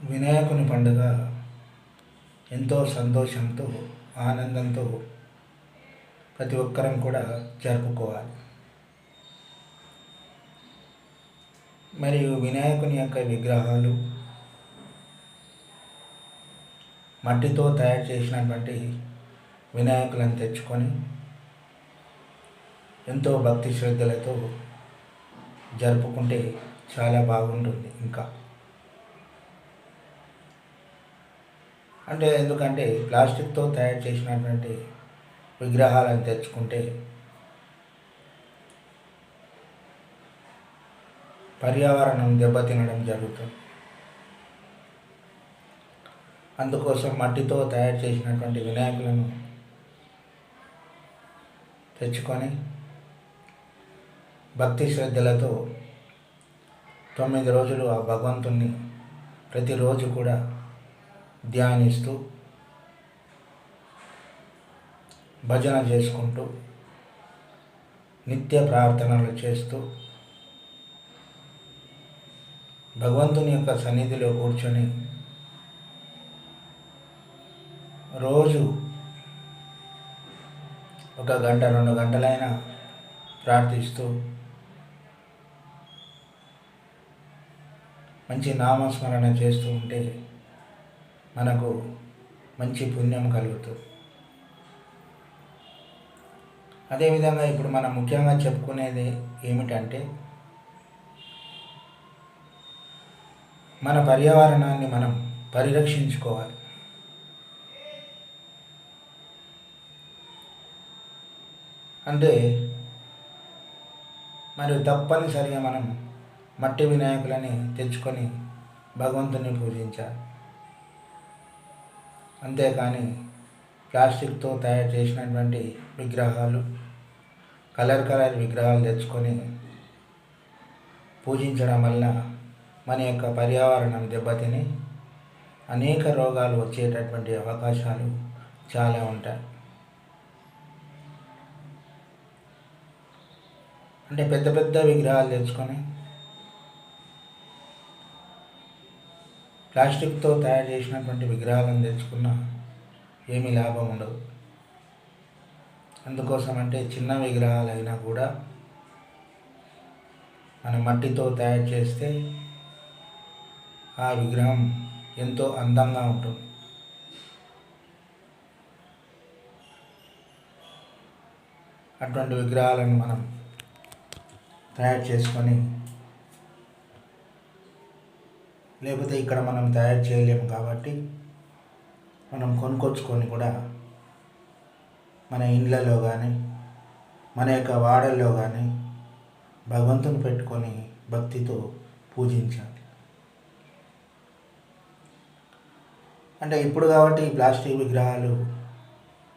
వినాయకుని పండుగ ఎంతో సంతోషంతో ఆనందంతో ప్రతి ఒక్కరం కూడా జరుపుకోవాలి. మరియు వినాయకుని యొక్క విగ్రహాలు మట్టితో తయారు చేసినటువంటి వినాయకులను తెచ్చుకొని ఎంతో భక్తి శ్రద్ధలతో జరుపుకుంటే చాలా బాగుంటుంది ఇంకా. అంటే ఎందుకంటే ప్లాస్టిక్తో తయారు చేసినటువంటి విగ్రహాలను తెచ్చుకుంటే పర్యావరణం దెబ్బతినడం జరుగుతుంది. అందుకోసం మట్టితో తయారు చేసినటువంటి వినాయకులను తెచ్చుకొని భక్తి శ్రద్ధలతో తొమ్మిది రోజులు ఆ భగవంతుణ్ణి ప్రతిరోజు కూడా ధ్యానిస్తూ భజన చేసుకుంటూ నిత్య ప్రార్థనలు చేస్తూ భగవంతుని యొక్క సన్నిధిలో కూర్చొని రోజు ఒక గంట రెండు గంటలైనా ప్రార్థిస్తూ మంచి నామస్మరణ చేస్తూ ఉంటే మనకు మంచి పుణ్యం కలుగుతుంది అదేవిధంగా ఇప్పుడు మనం ముఖ్యంగా చెప్పుకునేది ఏమిటంటే మన పర్యావరణాన్ని మనం పరిరక్షించుకోవాలి. అంటే మరి తప్పనిసరిగా మనం మట్టి వినాయకులని తెచ్చుకొని భగవంతుని పూజించాలి. అంతేకాని ప్లాస్టిక్తో తయారు చేసినటువంటి విగ్రహాలు కలర్ కలర్ విగ్రహాలు తెచ్చుకొని పూజించడం వల్ల మన యొక్క పర్యావరణం దెబ్బతిని అనేక రోగాలు వచ్చేటటువంటి అవకాశాలు చాలా ఉంటాయి. అంటే పెద్ద పెద్ద విగ్రహాలు తెచ్చుకొని ప్లాస్టిక్తో తయారు చేసినటువంటి విగ్రహాలను తెచ్చుకున్న ఏమీ లాభం ఉండదు. అందుకోసం అంటే చిన్న విగ్రహాలు అయినా కూడా మనం మట్టితో తయారు చేస్తే ఆ విగ్రహం ఎంతో అందంగా ఉంటుంది. అటువంటి విగ్రహాలను మనం తయారు చేసుకొని లేకపోతే ఇక్కడ మనం తయారు చేయలేము కాబట్టి మనం కొనుక్కొచ్చుకొని కూడా మన ఇండ్లలో కానీ మన యొక్క వాడల్లో కానీ భగవంతుని పెట్టుకొని భక్తితో పూజించాలి. అంటే ఇప్పుడు కాబట్టి ఈ ప్లాస్టిక్ విగ్రహాలు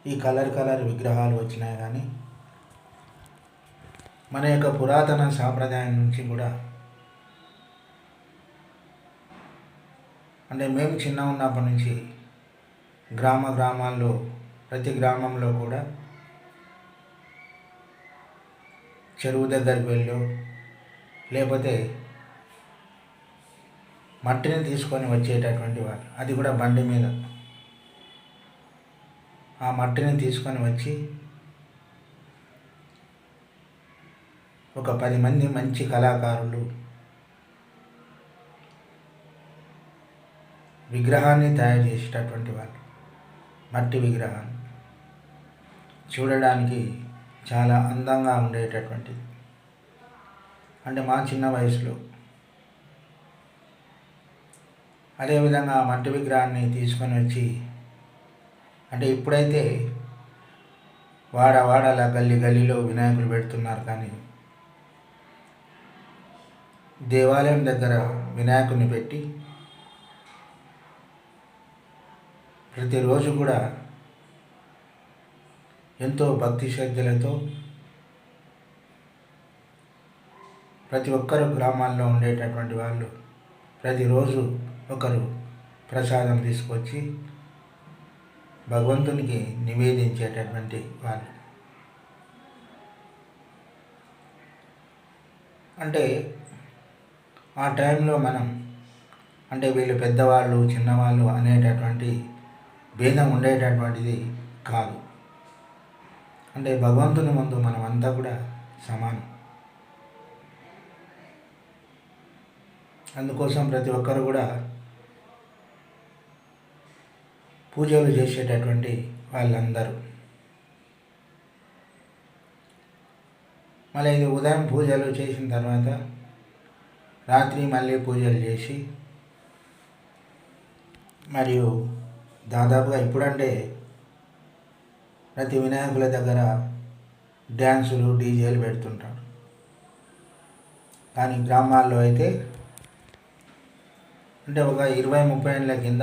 ఈ కలర్ కలర్ విగ్రహాలు వచ్చినాయి కానీ మన యొక్క పురాతన సాంప్రదాయం నుంచి కూడా అంటే మేము చిన్న ఉన్నప్పటి నుంచి గ్రామ గ్రామాల్లో ప్రతి గ్రామంలో కూడా చెరువు దగ్గరికి వెళ్ళు లేకపోతే మట్టిని తీసుకొని వచ్చేటటువంటి వాళ్ళు. అది కూడా బండి మీద. ఆ మట్టిని తీసుకొని వచ్చి ఒక పది మంది మంచి కళాకారులు విగ్రహాన్ని తయారు చేసేటటువంటి వాళ్ళు. మట్టి విగ్రహాన్ని చూడడానికి చాలా అందంగా ఉండేటటువంటిది. అంటే మా చిన్న వయసులో. అదేవిధంగా ఆ మట్టి విగ్రహాన్ని తీసుకొని వచ్చి అంటే ఇప్పుడైతే వాడ వాడల గల్లి గల్లీలో వినాయకులు పెడుతున్నారు కానీ దేవాలయం దగ్గర వినాయకుడిని పెట్టి ప్రతిరోజు కూడా ఎంతో భక్తి శ్రద్ధలతో ప్రతి ఒక్కరు గ్రామాల్లో ఉండేటటువంటి వాళ్ళు ప్రతిరోజు ఒకరు ప్రసాదం తీసుకొచ్చి భగవంతునికి నివేదించేటటువంటి వాళ్ళు. అంటే ఆ టైంలో మనం అంటే వీళ్ళు పెద్దవాళ్ళు చిన్నవాళ్ళు అనేటటువంటి భేదం ఉండేటటువంటిది కాదు. అంటే భగవంతుని ముందు మనమంతా కూడా సమానం. అందుకోసం ప్రతి ఒక్కరు కూడా పూజలు చేసేటటువంటి వాళ్ళందరూ. మళ్ళీ ఇది ఉదయం పూజలు చేసిన తర్వాత రాత్రి మళ్ళీ పూజలు చేసి మరియు దాదాపుగా ఇప్పుడంటే ప్రతి వినాయకుల దగ్గర డ్యాన్సులు డీజేలు పెడుతుంటారు. కానీ గ్రామాల్లో అయితే అంటే ఒక ఇరవై ముప్పై ఏళ్ళ కింద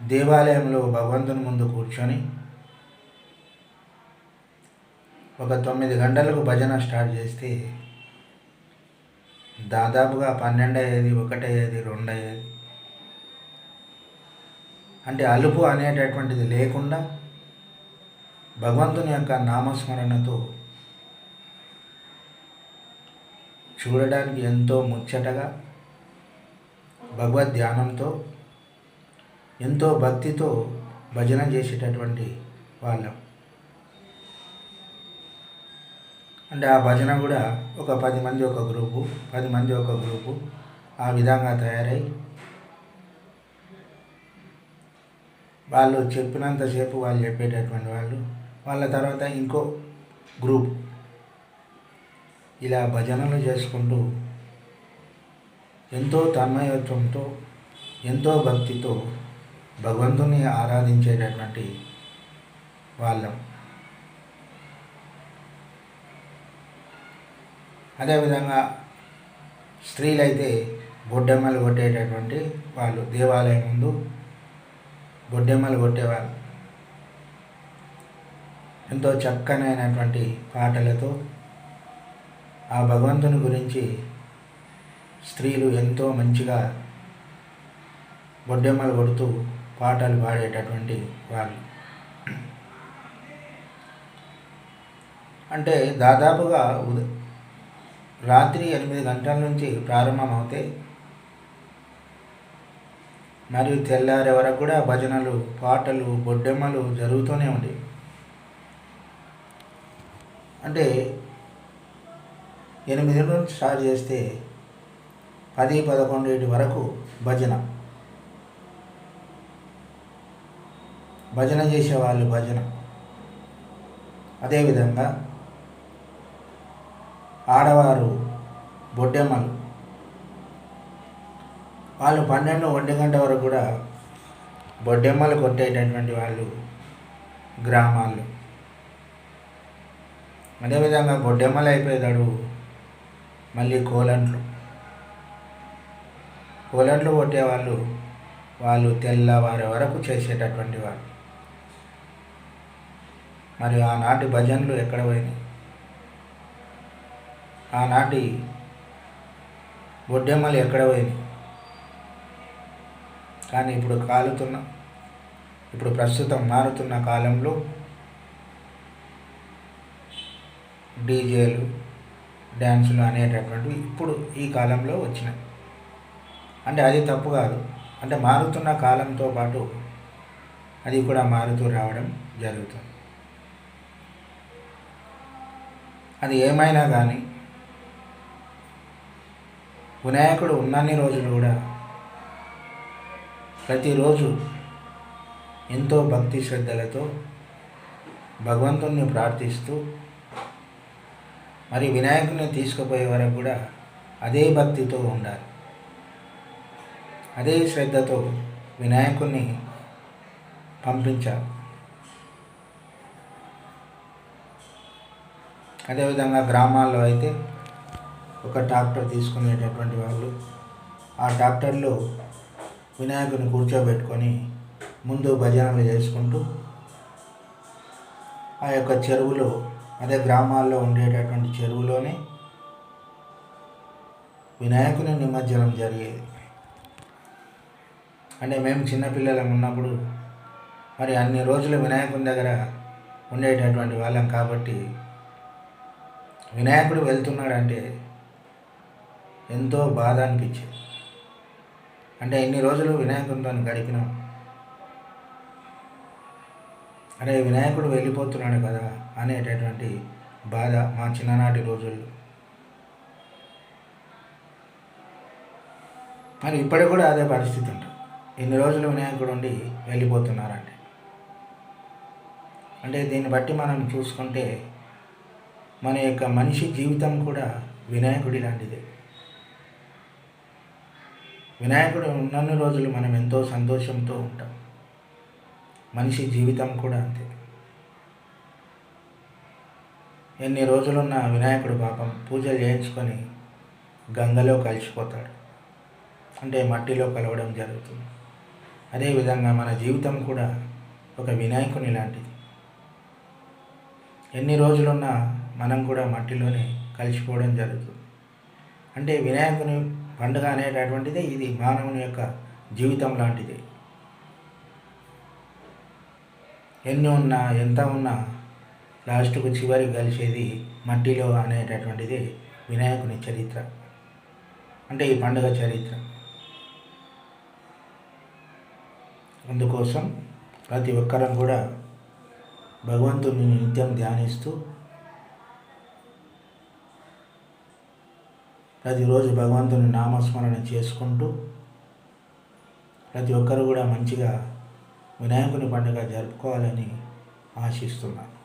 దేవాలయంలో భగవంతుని ముందు కూర్చొని ఒక తొమ్మిది గంటలకు భజన స్టార్ట్ చేస్తే దాదాపుగా పన్నెండు అయ్యేది ఒకటి అయ్యేది రెండు అయ్యేది అంటే అలుపు అనేటటువంటిది లేకుండా భగవంతుని యొక్క నామస్మరణతో చూడడానికి ఎంతో ముచ్చటగా భగవద్ ధ్యానంతో ఎంతో భక్తితో భజన చేసేటటువంటి వాళ్ళం. అంటే ఆ భజన కూడా ఒక పది మంది ఒక గ్రూపు పది మంది ఒక గ్రూపు ఆ విధంగా తయారై వాళ్ళు చెప్పినంతసేపు వాళ్ళు చెప్పేటటువంటి వాళ్ళు వాళ్ళ తర్వాత ఇంకో గ్రూప్ ఇలా భజనలు చేసుకుంటూ ఎంతో తన్మయత్వంతో ఎంతో భక్తితో భగవంతుని ఆరాధించేటటువంటి వాళ్ళం. అదేవిధంగా స్త్రీలైతే బొడ్డెమ్మలు కొట్టేటటువంటి వాళ్ళు దేవాలయం ముందు గొడ్డెమ్మలు కొట్టేవాళ్ళు ఎంతో చక్కనైనటువంటి పాటలతో ఆ భగవంతుని గురించి స్త్రీలు ఎంతో మంచిగా బొడ్డెమ్మలు కొడుతూ పాటలు పాడేటటువంటి వాళ్ళు. అంటే దాదాపుగా ఉద రాత్రి ఎనిమిది గంటల నుంచి ప్రారంభమవుతాయి. మరియు తెల్లారే వరకు కూడా భజనలు పాటలు బొడ్డెమ్మలు జరుగుతూనే ఉండేవి అంటే ఎనిమిది నుంచి స్టార్ట్ చేస్తే పది పదకొండు వరకు భజన. భజన చేసేవాళ్ళు భజన. అదేవిధంగా ఆడవారు బొడ్డెమ్మలు. వాళ్ళు పన్నెండు ఒంటి గంట వరకు కూడా బొడ్డెమ్మలు కొట్టేటటువంటి వాళ్ళు గ్రామాల్లో. అదేవిధంగా బొడ్డెమ్మలు అయిపోయేదాడు మళ్ళీ కోలంట్లు. కోలంట్లు కొట్టేవాళ్ళు వాళ్ళు తెల్లవారి వరకు చేసేటటువంటి వాళ్ళు. మరి ఆనాటి భజనలు ఎక్కడ పోయినాయి? ఆనాటి బొడ్డెమ్మలు ఎక్కడ పోయినాయి? కానీ ఇప్పుడు కాలుతున్న ఇప్పుడు ప్రస్తుతం మారుతున్న కాలంలో డీజేలు డ్యాన్సులు అనేటటువంటివి ఇప్పుడు ఈ కాలంలో వచ్చినాయి. అంటే అది తప్పు కాదు. అంటే మారుతున్న కాలంతో పాటు అది కూడా మారుతూ రావడం జరుగుతుంది. అది ఏమైనా కానీ వినాయకుడు ఉన్నన్ని రోజులు కూడా ప్రతిరోజు ఎంతో భక్తి శ్రద్ధలతో భగవంతుణ్ణి ప్రార్థిస్తూ మరి వినాయకుని తీసుకుపోయే వరకు కూడా అదే భక్తితో ఉండాలి. అదే శ్రద్ధతో వినాయకుణ్ణి పంపించాలి. అదేవిధంగా గ్రామాల్లో అయితే ఒక ట్రాక్టర్ తీసుకునేటటువంటి వాళ్ళు ఆ ట్రాక్టర్లో వినాయకుని కూర్చోబెట్టుకొని ముందు భజనలు చేసుకుంటూ ఆ యొక్క చెరువులో అదే గ్రామాల్లో ఉండేటటువంటి చెరువులోనే వినాయకుని నిమజ్జనం జరిగేది. అంటే మేము చిన్నపిల్లలం ఉన్నప్పుడు మరి అన్ని రోజులు వినాయకుని దగ్గర ఉండేటటువంటి వాళ్ళం కాబట్టి వినాయకుడు వెళ్తున్నాడంటే ఎంతో బాధ అనిపించేది. అంటే ఎన్ని రోజులు వినాయకుడితో గడిపినాం? అరే వినాయకుడు వెళ్ళిపోతున్నాడు కదా అనేటటువంటి బాధ మా చిన్ననాటి రోజుల్లో. మరి ఇప్పటికి కూడా అదే పరిస్థితి ఉంటుంది. ఎన్ని రోజులు వినాయకుడు ఉండి వెళ్ళిపోతున్నారంటే. అంటే దీన్ని బట్టి మనం చూసుకుంటే మన యొక్క మనిషి జీవితం కూడా వినాయకుడి లాంటిదే. వినాయకుడు ఉన్నన్ని రోజులు మనం ఎంతో సంతోషంతో ఉంటాం. మనిషి జీవితం కూడా అంతే. ఎన్ని రోజులున్న వినాయకుడు పాపం పూజలు చేయించుకొని గంగలో కలిసిపోతాడు. అంటే మట్టిలో కలవడం జరుగుతుంది. అదేవిధంగా మన జీవితం కూడా ఒక వినాయకుని లాంటిది. ఎన్ని రోజులున్నా మనం కూడా మట్టిలోనే కలిసిపోవడం జరుగుతుంది. అంటే వినాయకుని పండుగ అనేటటువంటిది ఇది మానవుని యొక్క జీవితం లాంటిది. ఎన్ని ఉన్నా ఎంత ఉన్నా లాస్ట్కు చివరి కలిసేది మట్టిలో అనేటటువంటిది వినాయకుని చరిత్ర. అంటే ఈ పండుగ చరిత్ర. అందుకోసం ప్రతి ఒక్కరం కూడా భగవంతుని నిత్యం ధ్యానిస్తూ ప్రతిరోజు భగవంతుని నామస్మరణ చేసుకుంటూ ప్రతి ఒక్కరు కూడా మంచిగా వినాయకుని పండుగ జరుపుకోవాలని ఆశిస్తున్నాను.